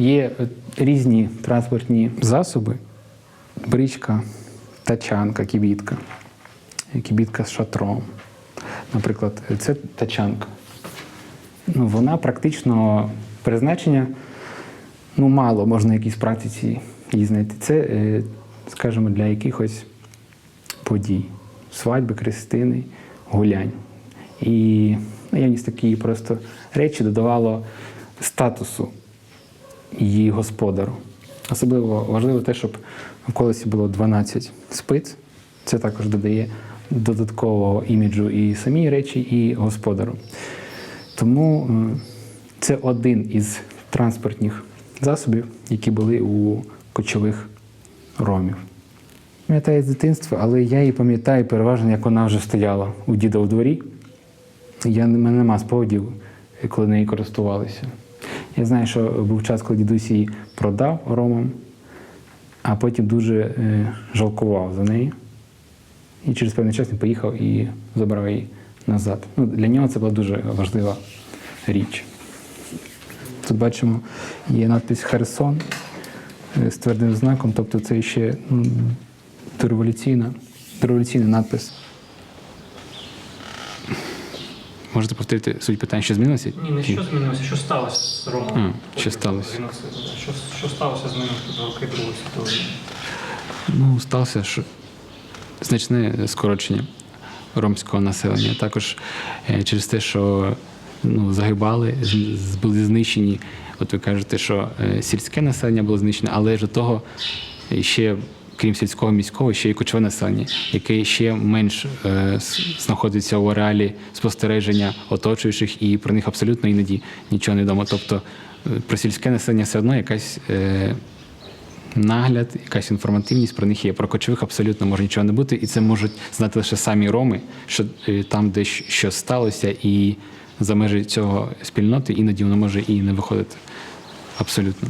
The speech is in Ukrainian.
Є е, різні транспортні засоби: бричка, тачанка, кібітка, е, кібітка з шатром. Наприклад, е, це тачанка. Ну, вона практично призначення ну, мало можна в якійсь практиці її знайти. Це, скажімо, для якихось подій, свадьби, хрестини, гулянь. І наявність такі просто речі додавало статусу її господару. Особливо важливо те, щоб в колесі було 12 спиць. Це також додає додаткового іміджу і самій речі, і господару. Тому це один із транспортних засобів, які були у кочових ромів. Пам'ятаю з дитинства, але я її пам'ятаю переважно, як вона вже стояла у діда у дворі. Я, мене нема спогадів, коли нею користувалися. Я знаю, що був час, коли дідусь її продав ромам, а потім дуже е, жалкував за нею. І через певний час він поїхав і забрав її назад. Ну, для нього це була дуже важлива річ. Тут бачимо, є надпись Херсон е, з твердим знаком, тобто це ще дореволюційний надпис. Можете повторити суть питання, що змінилося? Ні, не що змінилося, що сталося з Ромом. М, що сталося? Що, що сталося з ним в роки Другої світової? Ну, сталося що значне скорочення ромського населення. Також е, через те, що ну, загибали, були знищені. От ви кажете, що е, сільське населення було знищене, але ж до того ще. Крім сільського міського, ще й кочове населення, яке ще менш е, знаходиться у ареалі спостереження оточуючих, і про них абсолютно іноді нічого не відомо. Тобто е, про сільське населення все одно якась е, нагляд, якась інформативність про них є. Про кочових абсолютно може нічого не бути, і це можуть знати лише самі роми, що там, де щ- що сталося, і за межі цього спільноти іноді воно може і не виходити. Абсолютно.